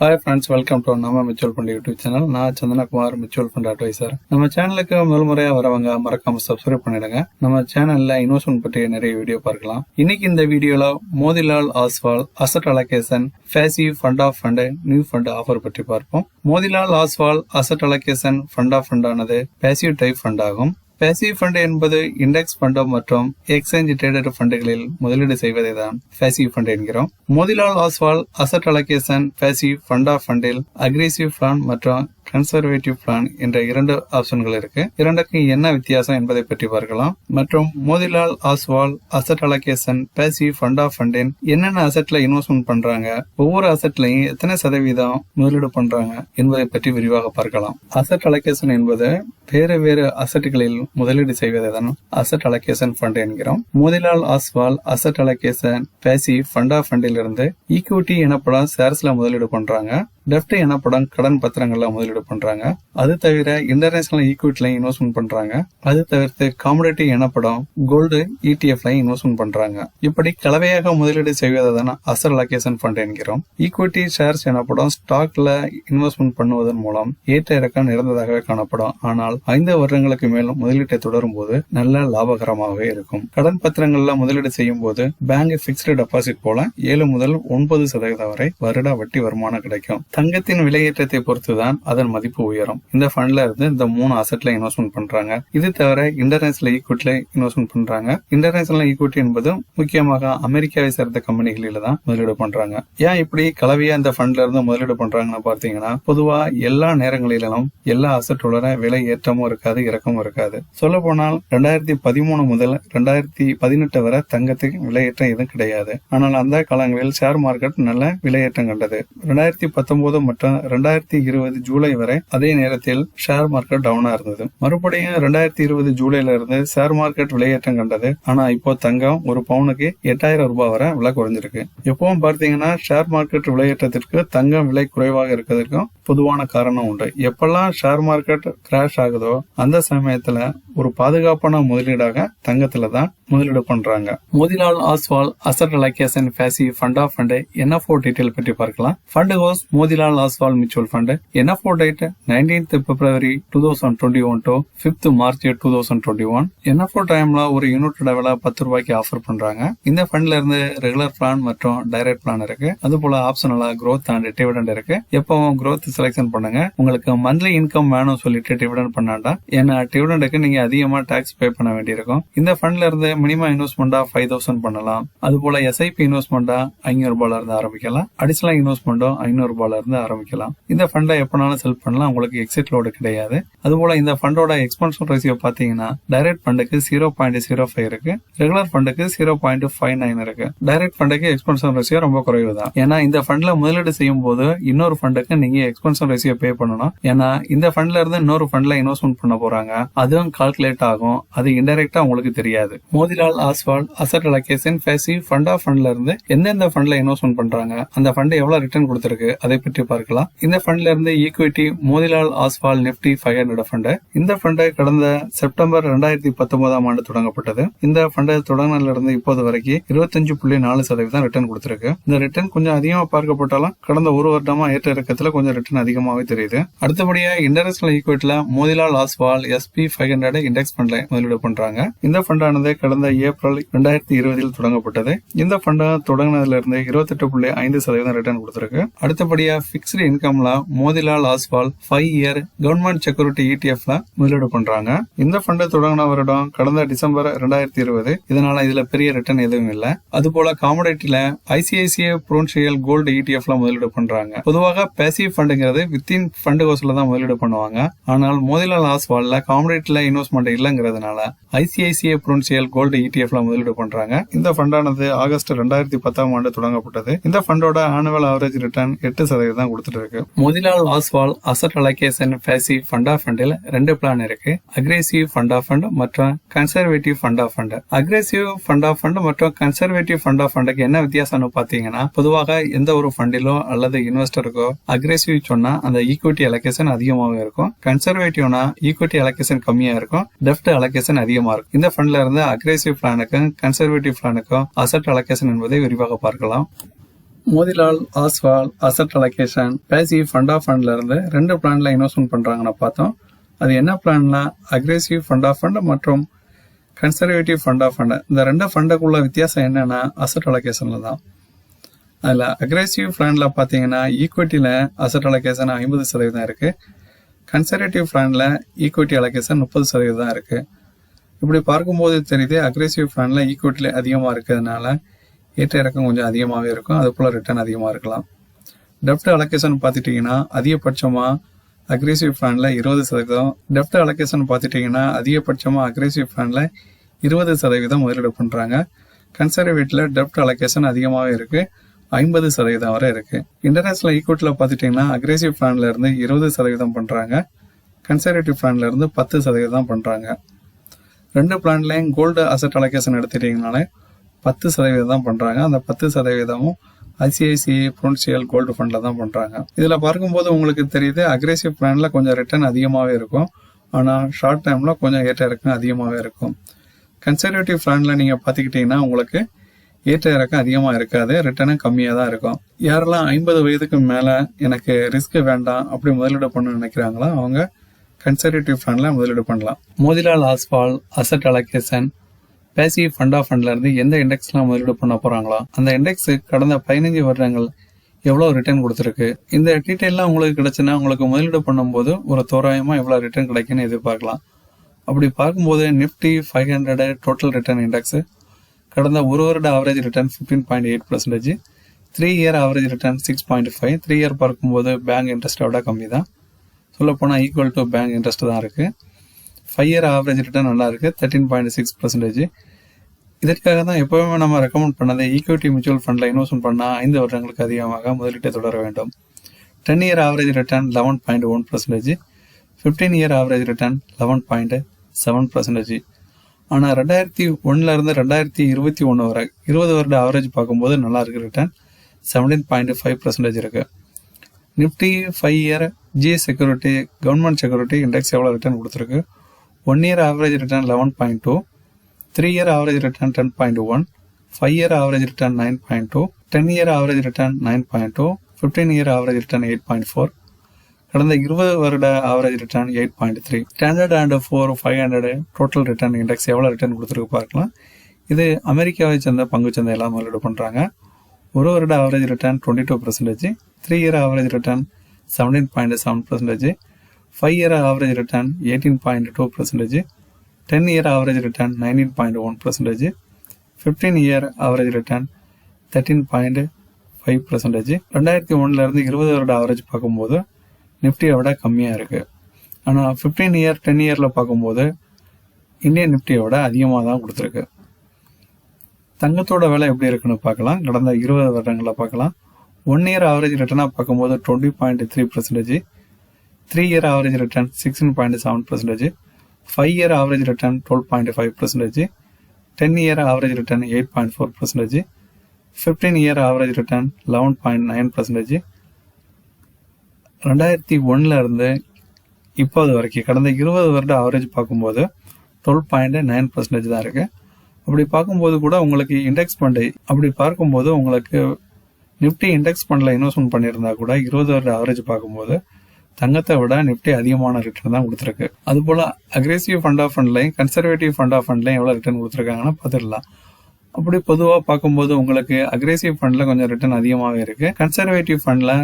Hi friends welcome to நம்ம mutual fund YouTube channel நான் Chandanakumar mutual fund advisor நம்ம சேனலுக்கு முதல் முறையா வரவங்க மறக்காம சப்ஸ்கிரைப் பண்ணிடுங்க. நம்ம சேனல்ல இன்வெஸ்ட்மெண்ட் பற்றி நிறைய வீடியோ பார்க்கலாம். இன்னைக்கு இந்த வீடியோல Motilal Oswal asset allocation passive fund of fund new fund offer பற்றி பார்ப்போம். Motilal Oswal asset allocation fund of fund ஆனது பேசிவ் டைப் ஃபண்ட் ஆகும். பேசிவ் ஃபண்ட் என்பது இண்டெக்ஸ் ஃபண்டோ மற்றும் எக்ஸ்சேஞ்ச் ட்ரேடட் ஃபண்டுகளில் முதலீடு செய்வதை தான் பேசிவ் ஃபண்ட் என்கிறோம். Motilal Oswal asset allocation passive fund of ஃபண்டில் அக்ரெசிவ் ஃபண்ட் மற்றும் கன்சர்வேட்டிவ் பிளான் என்ற இரண்டு ஆப்ஷன்கள் இருக்கு. இரண்டுக்கும் என்ன வித்தியாசம் என்பதை பற்றி பார்க்கலாம். மற்றும் Motilal Oswal asset allocation passive fund of ஃபண்டின் என்னென்ன அசட்ல இன்வெஸ்ட்மெண்ட் பண்றாங்க ஒவ்வொரு அசட்லையும் எத்தனை சதவீதம் முதலீடு பண்றாங்க என்பதை பற்றி விரிவாக பார்க்கலாம். அசட் அலோகேஷன் என்பது வேறு வேறு அசட்டுகளில் முதலீடு செய்வதை தான் அசட் அலோகேஷன் ஃபண்ட் என்கிறோம். Motilal Oswal asset allocation passive fund of ஃபண்டில் இருந்து ஈக்விட்டி எனப்படும் ஷேர்ஸ்ல முதலீடு பண்றாங்க. டெப்ட் எனப்படும் கடன் பத்திரங்கள்ல முதலீடு பண்றாங்க? அது தவிர இன்டர்நேஷனல் ஈக்விட்டில இன்வெஸ்ட்மெண்ட் பண்றாங்க. அது தவிர்த்து காமோடிட்டி எனப்படும் கோல்டு இடிஎஃப்ல இன்வெஸ்ட்மெண்ட் பண்றாங்க. இப்படி கலவையாக முதலீடு செய்வதை தான் அசல் அலோகேஷன் ஃபண்ட் என்கிறோம். ஈக்விட்டி ஷேர்ஸ் எனப்படும் ஸ்டாக்ல இன்வெஸ்ட்மெண்ட் பண்ணுவதன் மூலம் ஏற்ற இறக்கம் நிறந்ததாகவே காணப்படும். ஆனால் ஐந்து வருடங்களுக்கு மேல் முதலீட்டை தொடரும் போது நல்ல லாபகரமாகவே இருக்கும். கடன் பத்திரங்கள்ல முதலீடு செய்யும் போது பேங்க் பிக்ஸ்டு டெபாசிட் போல ஏழு முதல் ஒன்பது சதவீதம் வரை வருட வட்டி வருமானம் கிடைக்கும். தங்கத்தின் விலையேற்றத்தை பொறுத்துதான் அதன் மதிப்பு உயரும். இந்த ஃபண்ட்ல இருந்து இந்த மூணு அசெட்ல இன்வெஸ்ட்மெண்ட் பண்றாங்க. இது தவிர இன்டர்நேஷனல் ஈக்விட்டில இன்வெஸ்ட்மெண்ட் பண்றாங்க. இன்டர்நேஷனல் ஈக்விட்டி என்பது முக்கியமாக அமெரிக்காவை சேர்ந்த கம்பெனிகளில தான் முதலீடு பண்றாங்க. ஏன் இப்படி கலவையா இந்த ஃபண்ட்ல இருந்து முதலீடு பண்றாங்கன்னு பார்த்தீங்கன்னா பொதுவா எல்லா நேரங்களிலும் எல்லா அசட்டோட விலை ஏற்றமும் இருக்காது இறக்கமும் இருக்காது. சொல்ல போனால் ரெண்டாயிரத்தி பதிமூணு முதல் ரெண்டாயிரத்தி பதினெட்டு வரை தங்கத்துக்கு விலையேற்றம் எதுவும் கிடையாது. ஆனால் அந்த காலங்களில் ஷேர் மார்க்கெட் நல்ல விலையேற்றம் கண்டது. ரெண்டாயிரத்தி பத்தொன்பது பத்தொன்பது மற்றும் ரெண்டாயிரத்தி இருபது ஜூலை வரை அதே நேரத்தில் ஷேர் மார்க்கெட் டவுனா இருந்தது. மறுபடியும் ரெண்டாயிரத்தி இருபது ஜூலைல இருந்து ஷேர் மார்க்கெட் விலையேற்றம் கண்டது. ஆனா இப்போ தங்கம் ஒரு பவுனுக்கு எட்டாயிரம் ரூபாய் வரை விலை குறைஞ்சிருக்கு. எப்பவும் பார்த்தீங்கன்னா ஷேர் மார்க்கெட் விலையேற்றத்திற்கு தங்கம் விலை குறைவாக இருக்கிறதுக்கும் பொதுவான காரணம் உண்டு. எப்பெல்லாம் ஷேர் மார்க்கெட் கிராஷ் ஆகுதோ அந்த சமயத்துல ஒரு பாதுகாப்பான முதலீடாக தங்கத்துல தான் முதலீடு பண்றாங்க. Motilal Oswal asset allocation passive fund of fund NFO detail பற்றி பார்க்கலாம். Fund Moti Motilal Oswal mutual fund NFO date nineteenth February two thousand twenty one to fifth March two thousand twenty one NFO டைம்ல ஒரு unit லெவல பத்து ரூபாய்க்கு offer பண்றாங்க. இந்த ஃபண்ட்ல இருந்து ரெகுலர் பிளான் மற்றும் டைரக்ட் பிளான் இருக்கு. அது போல ஆப்ஷனலா க்ரோத் அண்ட் டிவிடெண்ட் இருக்கு. எப்பவும் க்ரோத் செலக்ஷன் பண்ணுங்க. உங்களுக்கு மந்த்லி இன்கம் வேணும் சொல்லிட்டு டிவிடெண்ட் பண்ணாண்டா ஏன்னா டிவிடெண்டுக்கு நீங்க அதிகமா டாக்ஸ் பே பண்ண வேண்டியிருக்கும். இந்த ஃபண்ட்ல இருந்து மினிமம் இன்வெஸ்ட்மெண்டா ஃபைவ் தௌசண்ட் பண்ணலாம். அது போல எஸ்ஐபி இன்வெஸ்ட்மெண்டா ஐநூறு ரூபாயில இருந்து ஆரம்பிக்கலாம். அடிஷனல் இன்வெஸ்ட்மெண்ட்டும் ஐநூறு ரூபாயில இருந்து ஆரம்பிக்கலாம். இந்த ஃபண்டை எப்பனாலும் செல் பண்ணலாம். உங்களுக்கு எக்ஸிட் லோடு கிடையாது. அது போல இந்த ஃபண்டோட எக்ஸ்பென்ஷன் ரேசியோ பாத்தீங்கன்னா டைரக்ட் ஃபண்டுக்கு ஜீரோ பாயிண்ட் ஜீரோ ஃபைவ் இருக்கு. ரெகுலர் ஃபண்டுக்கு ஜீரோ பாயிண்ட் ஃபைவ் நைன் இருக்கு. டைரக்ட் ஃபண்டுக்கு எக்ஸ்பென்ஷன் ரேசியோ ரொம்ப குறைவு தான் ஏன்னா இந்த ஃபண்ட்ல முதலீடு செய்யும் போது இன்னொரு ஃபண்டுக்கு நீங்க எக்ஸ்பென்ஷன் ரேசியோ பே பண்ணணும். ஏன்னா இந்த ஃபண்ட்ல இருந்து இன்னொரு ஃபண்ட்ல இன்வெஸ்ட்மெண்ட் பண்ண போறாங்க. அதுவும் கால்குலேட் ஆகும். அது இன்டெரக்டா உங்களுக்கு தெரியாது. Motilal Oswal asset allocation passive fund of ஃபண்ட்ல இருந்து எந்தெந்த ஃபண்ட்ல இன்வெஸ்ட்மெண்ட் பண்றாங்க அந்த ஃபண்ட் எவ்வளவு ரிட்டர்ன் கொடுத்திருக்கு அதை பற்றி பார்க்கலாம். இந்த ஃபண்ட்ல இருந்து equity Motilal Oswal Nifty five hundred fund இந்த ஃபண்ட் கடந்த செப்டம்பர் ரெண்டாயிரத்தி பத்தொன்பதாம் ஆண்டு தொடங்கப்பட்டது. இந்த ஃபண்ட் தொடங்கினதுல இருந்து இப்போது வரைக்கும் இருபத்தஞ்சு புள்ளி நாலு சதவீதம் ரிட்டர்ன் கொடுத்திருக்கு. இந்த ரிட்டர்ன் கொஞ்சம் அதிகமா பார்க்கப்பட்டாலும் கடந்த ஒரு வருடமா ஏற்ற இறக்கத்துல கொஞ்சம் ரிட்டர்ன் அதிகமாகவே தெரியுது. அடுத்தபடியா international ஈக்விட்டில Motilal Oswal SP five hundred index ஃபண்ட்ல முதலீடு பண்றாங்க. இந்த ஃபண்டானது கடந்த ஏப்ரல் ரெண்டாயிரத்தி இருபதில் தொடங்கப்பட்டது. இந்த ஃபண்ட் தொடங்கினதுல இருந்து இருபத்தெட்டு புள்ளி ஐந்து சதவீதம் ரிட்டர்ன் கொடுத்திருக்கு. அடுத்தபடியா fixed இன்கம்ல Motilal Oswal five year government security இடிஎஃப்ல முதலீடு பண்றாங்க. இந்த ஃபண்ட் தொடங்கின வருடம் கடந்த டிசம்பர் ரெண்டாயிரத்தி இருபது இதனால இதுல பெரிய ரிட்டர்ன் எதுவும் இல்ல. அது போல காமடேட்டில ஐசிஐசிஐ ப்ரோன்ஷியல் கோல்டு இடிஎஃப்ல முதலீடு பண்றாங்க. பொதுவாக பேசிவ் ஃபண்டுங்கிறது வித்தின் ஃபண்ட் ஹவுஸ்ல தான் முதலீடு பண்ணுவாங்க. ஆனால் மோதிலால் ஆஸ்வால்ல காமடேட்டில இன்வெஸ்ட்மெண்ட் இல்லைங்கிறதுனால ஐசிஐசிஐ ப்ரோன்ஷியல் கோல்டு இடிஎஃப்ல முதலீடு பண்றாங்க. இந்த ஃபண்டானது ஆகஸ்ட் ரெண்டாயிரத்தி பத்தாம் ஆண்டு தொடங்கப்பட்டது. இந்த ஃபண்டோட ஆனுவல் ஆவரேஜ் ரிட்டர்ன் எட்டு சதவீதம். தான் கொடுத்துட்டு இருக்கு Motilal Oswal asset allocation passive fund of ஃபண்டில் ரெண்டு பிளான் இருக்கு. அக்ரெசிவ் ஃபண்ட் ஆஃப் ஃபண்ட் மற்றும் conservative fund of fund. Aggressive fund of fund மற்றும் கன்சர்வேட்டிவ் ஃபண்ட் ஆஃப் ஃபண்டுக்கு என்ன வித்தியாசம்னு பாத்தீங்கன்னா பொதுவாக எந்த ஒரு ஃபண்டிலோ அல்லது இன்வெஸ்டருக்கோ அக்ரெசிவ் சொன்னா அந்த ஈக்விட்டி அலகேஷன் அதிகமாக இருக்கும். கன்சர்வேட்டிவ்னா ஈக்விட்டி அலகேஷன் கம்மியா இருக்கும். டெப்ட் அலகேஷன் அதிகமா இருக்கும். இந்த ஃபண்ட்ல இருந்து அக்ரெசிவ் பிளானுக்கும் கன்சர்வேட்டிவ் பிளானுக்கும் அசட் அலகேஷன் என்பதை விரிவாக பார்க்கலாம். Motilal Oswal asset allocation passive fund of ஃபண்ட்ல இருந்து ரெண்டு பிளான்ல இன்வெஸ்ட்மெண்ட் பண்றாங்கன்னு பார்த்தோம். அது என்ன பிளான்னா அக்ரெசிவ் ஃபண்ட் ஆஃப் ஃபண்ட் மற்றும் கன்சர்வேட்டிவ் ஃபண்ட் ஆஃப் ஃபண்ட் இந்த ரெண்டு ஃபண்டுக்குள்ள வித்தியாசம் என்னன்னா அசட் அலோகேஷன்ல தான். அதில் அக்ரெசிவ் பிளான்ல பார்த்தீங்கன்னா ஈக்விட்டியில் அசட் அலோகேஷன் ஐம்பது சதவீதம் இருக்கு. கன்சர்வேட்டிவ் பிளான்ல ஈக்விட்டி அலோகேஷன் முப்பது சதவீதம் தான் இருக்கு. இப்படி பார்க்கும்போது தெரியுது அக்ரெசிவ் பிளான்ல ஈக்விட்டியில் அதிகமாக இருக்கிறதுனால ஏற்ற இறக்கம் கொஞ்சம் அதிகமாகவே இருக்கும். அது போல் ரிட்டர்ன் அதிகமாக இருக்கலாம். டெப்ட் அலோகேஷன் பார்த்துட்டிங்கன்னா அதிகபட்சமாக அக்ரேசிவ் ஃபண்டில் இருபது சதவீதம். டெப்ட் அலோகேஷன் பார்த்துட்டிங்கன்னா அதிகபட்சமாக அக்ரேசிவ் ஃபண்டில் இருபது சதவீதம் முதலீடு பண்ணுறாங்க கன்சர்வேட்டில் டெப்ட் அலோகேஷன் அதிகமாகவே இருக்குது ஐம்பது சதவீதம் வரை இருக்குது இன்டர்நேஷனல் ஈக்குவிட்டியில் பார்த்துட்டிங்கன்னா அக்ரேசிவ் ஃபண்டில் இருந்து இருபது சதவீதம் பண்ணுறாங்க கன்சர்வேட்டிவ் ஃபண்டில் இருந்து பத்து சதவீதம் பண்ணுறாங்க ரெண்டு பிளான்லையும் கோல்டு அசட் அலோகேஷன் எடுத்துட்டிங்கனாலே பத்து சதவீதம் தான் பண்ணுறாங்க அந்த பத்து சதவீதமும் ஐசிஐசிஐ ப்ரூன்சியல் கோல்டு ஃபண்டில் தான் பண்ணுறாங்க இதில் பார்க்கும்போது உங்களுக்கு தெரியுது அக்ரெசிவ் பிளானில் கொஞ்சம் ரிட்டர்ன் அதிகமாகவே இருக்கும். ஆனால் ஷார்ட் டைமில் கொஞ்சம் ஏற்ற இறக்கம் அதிகமாகவே இருக்கும். கன்சர்வேட்டிவ் பிளானில் நீங்கள் பார்த்துக்கிட்டிங்கன்னா உங்களுக்கு ஏற்ற இறக்கம் அதிகமாக இருக்காது. ரிட்டர்னும் கம்மியாக தான் இருக்கும். யாரெல்லாம் ஐம்பது வயதுக்கு மேலே எனக்கு ரிஸ்க் வேண்டாம் அப்படி முதலீடு பண்ணணும்னு நினைக்கிறாங்களோ அவங்க கன்சர்வேட்டிவ் ஃபண்டில் முதலீடு பண்ணலாம். Motilal Oswal asset allocation passive fund of ஃபண்ட்ல இருந்து எந்த இண்டெக்ஸ்லாம் முதலீடு பண்ண போறாங்களா அந்த இண்டெக்ஸ் கடந்த பதினஞ்சு வருடங்கள் எவ்வளோ ரிட்டர்ன் கொடுத்துருக்கு? இந்த டீட்டெயிலாம் உங்களுக்கு கிடைச்சுன்னா உங்களுக்கு முதலீடு பண்ணும்போது ஒரு தோராயமா எவ்வளோ ரிட்டர்ன் கிடைக்குன்னு எதிர்பார்க்கலாம். அப்படி பார்க்கும்போது Nifty five hundred total return index கடந்த ஒரு வருட average return fifteen point eight percentage three year average return six point five three year பார்க்கும்போது பேங்க் இன்ட்ரெஸ்ட்டை விட கம்மி தான் சொல்லப்போனால் ஈக்குவல் டு பேங்க் இன்ட்ரெஸ்ட் தான் இருக்குது ஃபைவ் இயர் ஆவரேஜ் ரிட்டர்ன் நல்லா இருக்குது தேர்ட்டின் பாயிண்ட் சிக்ஸ் பர்சன்டேஜ் இதற்காக தான் எப்போவுமே நம்ம ரெக்கமெண்ட் பண்ணது ஈக்விட்டி மியூச்சுவல் ஃபண்டில் இன்வெஸ்ட்மெண்ட் பண்ணால் ஐந்து வருடங்களுக்கு அதிகமாக முதலீட்டை தொடர வேண்டும். Ten year average return eleven point one percentage fifteen year average return eleven point seven percentage ஆனால் ரெண்டாயிரத்தி ஒன்னுலேருந்து ரெண்டாயிரத்தி இருபத்தி ஒன்று வரை இருபது வருட ஆவரேஜ் பார்க்கும்போது நல்லா இருக்குது return seventeen point five percentage இருக்குது Nifty five year GA security government security index எவ்வளோ ரிட்டர்ன் கொடுத்துருக்கு? One year average return eleven point two three year average return ten point one five year average return nine point two ten year average return nine point two fifteen year average return eight point four கடந்த இருபது வருட average return eight point three Standard and Poor's five hundred total return index எவ்வளோ return கொடுத்துருக்கு பார்க்கலாம். இது அமெரிக்காவை சேர்ந்த பங்கு சந்தை எல்லாம் முதலீடு பண்ணுறாங்க ஒரு வருட average return twenty two percentage three year average return seventeen point seven percentage five year average return eighteen point two percentage ten year average return nineteen point one percentage fifteen year average return thirteen point five percentage ரெண்டாயிரத்தி ஒன்றுலேருந்து இருபது வருட average பார்க்கும்போது நிஃப்டியை விட கம்மியாக இருக்குது ஆனால் ஃபிஃப்டீன் இயர் டென் இயரில் பார்க்கும்போது இந்தியன் நிஃப்டியை விட அதிகமாக தான் கொடுத்துருக்கு. தங்கத்தோட விலை எப்படி இருக்குன்னு பார்க்கலாம். கடந்த இருபது வருடங்களில் பார்க்கலாம். ஒன் இயர் ஆவரேஜ் ரிட்டர்னாக பார்க்கும்போது twenty point three percentage three year average return sixteen point seven percentage five year average return twelve point five percentage ten year average return eight point four percentage fifteen year average return eleven point nine percentage ரெண்டாயிரத்தி ஒன்றில் இருந்து இப்போது வரைக்கும் கடந்த இருபது வருட average பார்க்கும்போது twelve point nine percentage தான் இருக்குது அப்படி பார்க்கும்போது கூட உங்களுக்கு இண்டெக்ஸ் ஃபண்டு அப்படி பார்க்கும்போது உங்களுக்கு நிஃப்டி இண்டெக்ஸ் ஃபண்டில் இன்வெஸ்ட்மெண்ட் பண்ணியிருந்தா கூட இருபது வருட ஆவரேஜ் பார்க்கும்போது தங்கத்தை விட நிப்டி அதிகமான ரிட்டர்ன் தான் கொடுத்துருக்கு. அதுபோல் அக்ரெசிவ் ஃபண்ட் ஆஃப் ஃபண்ட்லையும் கன்சர்வேட்டிவ் ஃபண்ட் ஆஃப் ஃபண்ட்லையும் எவ்வளோ ரிட்டர்ன் கொடுத்துருக்காங்கன்னு பார்த்துடலாம். அப்படி பொதுவாக பார்க்கும்போது உங்களுக்கு அக்ரெசிவ் ஃபண்டில் கொஞ்சம் ரிட்டர்ன் அதிகமாகவே இருக்குது கன்சர்வேட்டிவ் ஃபண்டில்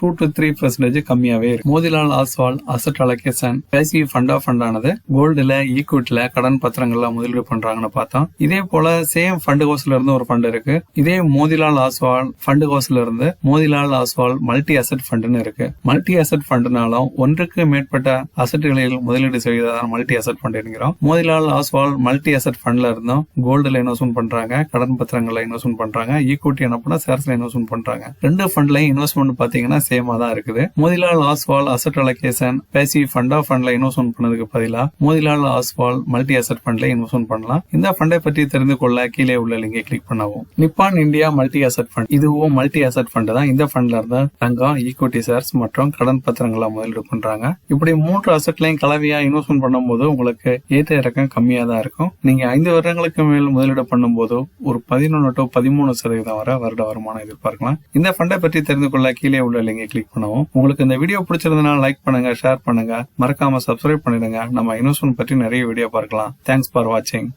டூ டு த்ரீ பர்சன்டேஜ் கம்மியாவே இருக்கு. Motilal Oswal asset allocation passive fund of fund ஆனது கோல்டுல ஈக்விட்டில கடன் பத்திரங்கள்ல முதலீடு பண்றாங்கன்னு பார்த்தோம். இதே போல சேம் ஃபண்ட் ஹவுஸ்ல இருந்து ஒரு ஃபண்ட் இருக்கு. இதே மோதிலால் ஆஸ்வால் ஃபண்ட் ஹவுஸ்ல இருந்து மோதிலால் ஆஸ்வால் மல்டி அசட் ஃபண்ட்னு இருக்கு. மல்டி அசட் ஃபண்ட்னாலும் ஒன்றுக்கு மேற்பட்ட அசட்டுகளில் முதலீடு செய்வதான் மல்டி அசட் ஃபண்ட் என்கிறோம். மோதிலால் ஆஸ்வால் மல்டி அசட் ஃபண்ட்ல இருந்தும் கோல்டுல இன்வெஸ்ட்மெண்ட் பண்றாங்க கடன் பத்திரங்கள்ல இன்வெஸ்ட்மெண்ட் பண்றாங்க ஈக்விட்டி என்ன பண்ணா ஷேர்ஸ்ல இன்வெஸ்ட்மெண்ட் பண்றாங்க. ரெண்டு ஃபண்ட்லயும் இன்வெஸ்ட்மெண்ட் பாத்தீங்கன்னா சேமா தான் இருக்குது. மோதிலால் ஆஸ்வால் அசட் அலோகேஷன் பேசி ஃபண்டா ஃபண்ட்ல இன்வெஸ்ட்மெண்ட் பண்ணதுக்கு பதிலா மோதிலால் ஆஸ்வால் மல்டி அசட் ஃபண்ட்ல இன்வெஸ்ட்மெண்ட் பண்ணலாம். இந்த ஃபண்டை பற்றி தெரிந்து கொள்ள கீழே உள்ள லிங்கை கிளிக் பண்ணவும். Nippon India multi asset fund இதுவும் மல்டி அசட் ஃபண்ட் தான். இந்த ஃபண்ட்ல இருந்தா தங்கம் ஈக்விட்டி ஷேர்ஸ் மற்றும் கடன் பத்திரங்களை முதலீடு பண்றாங்க. இப்படி மூன்று அசட்லையும் கலவையா இன்வெஸ்ட்மெண்ட் பண்ணும்போது உங்களுக்கு ஏற்ற இறக்கம் கம்மியா தான் இருக்கும். நீங்க ஐந்து வருடங்களுக்கு மேல் முதலீடு பண்ணும்போது ஒரு பதினொன்று டு பதிமூணு சதவீதம் வர வருட வருமானம் எதிர்பார்க்கலாம். இந்த ஃபண்டை பற்றி தெரிந்து கொள்ள கீழே உள்ள லிங்க் கிளிக் பண்ணவும். உங்களுக்கு இந்த வீடியோ பிடிச்சிருந்தனா லைக் பண்ணுங்க ஷேர் பண்ணுங்க. மறக்காம சப்ஸ்கிரைப் பண்ணிடுங்க. நம்ம இன்வெஸ்ட்மெண்ட் பற்றி நிறைய வீடியோ பார்க்கலாம். தேங்க்ஸ் ஃபார் வாட்சிங்